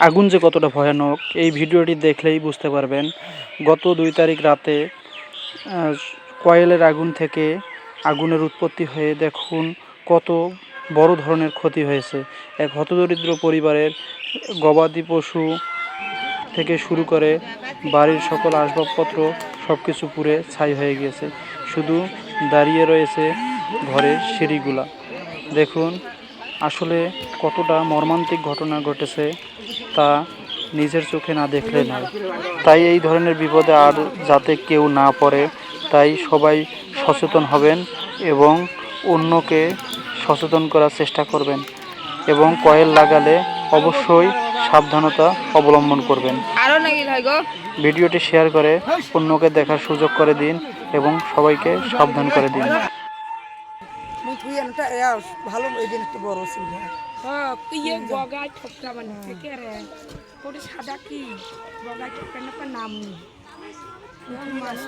আগুন যে কতটা ভয়ানক, এই ভিডিওটি দেখলেই বুঝতে পারবেন। গত দুই তারিখ রাতে কয়েলের আগুন থেকে আগুনের উৎপত্তি হয়ে দেখুন কত বড় ধরনের ক্ষতি হয়েছে। এক হতদরিদ্র পরিবারের গবাদি পশু থেকে শুরু করে বাড়ির সকল আসবাবপত্র সব কিছু পুড়ে ছাই হয়ে গিয়েছে। শুধু দাঁড়িয়ে রয়েছে ঘরের সিঁড়িগুলা। দেখুন আসলে কতটা মর্মান্তিক ঘটনা ঘটেছে তা নিজের চোখে না দেখলে নয়। তাই এই ধরনের বিপদে আর যাতে কেউ না পড়ে তাই সবাই সচেতন হবেন এবং অন্যকে সচেতন করার চেষ্টা করবেন এবং কয়েল লাগালে অবশ্যই সাবধানতা অবলম্বন করবেন। ভিডিওটি শেয়ার করে অন্যকে দেখার সুযোগ করে দিন এবং সবাইকে সাবধান করে দিন। মুই তুই এয়া ভালো এই জিনিসটা বড় ছিল। হ্যাঁ ইয়ে বগাই ঠোকরা মানে কে রে। ওটা সাদা কি? বগাই ঠোকরা না নাম। নেই মাছ